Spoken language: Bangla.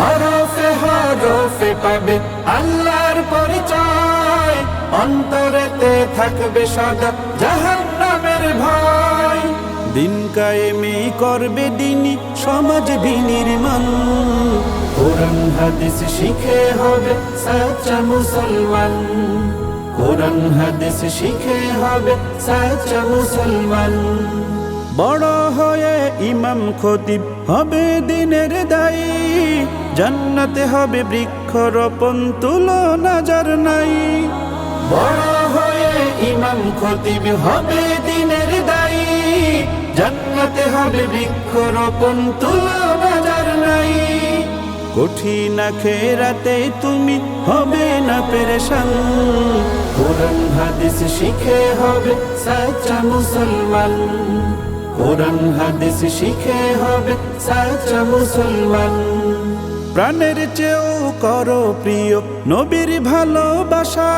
হরফে হরফে পাবে আল্লাহর পরিচয়। অন্তরেতে থাকবে সদা জাহান্নামের ভয়। দিন কায়েমে করবে দিনই সমাজ বিনির্মাণ। কোরআন, হাদিস শিখে হবে সাচ্চা মুসলমান। কোরআন, হাদিস শিখে হবে সাচ্চা মুসলমান। বড় হয়ে ইমাম খতিব হবে দিনের দায়ী। জান্নাতে হবে বৃক্ষরোপণ তুলনা যার নাই। বড় হয়ে ইমাম খতিব হবে দিনের দায়ী। জান্নাতে হবে বৃক্ষরোপণ তুলনা যার নাই। কঠিন খেরাতে তুমি হবে না পেরেশান। কোরআন হাদিস শিখে হবে সাচ্চা মুসলমান। কোরআন হাদিস শিখে হবে সাচ্চা মুসলমান। প্রাণের চেয়েও করো প্রিয় নবীর ভালোবাসা।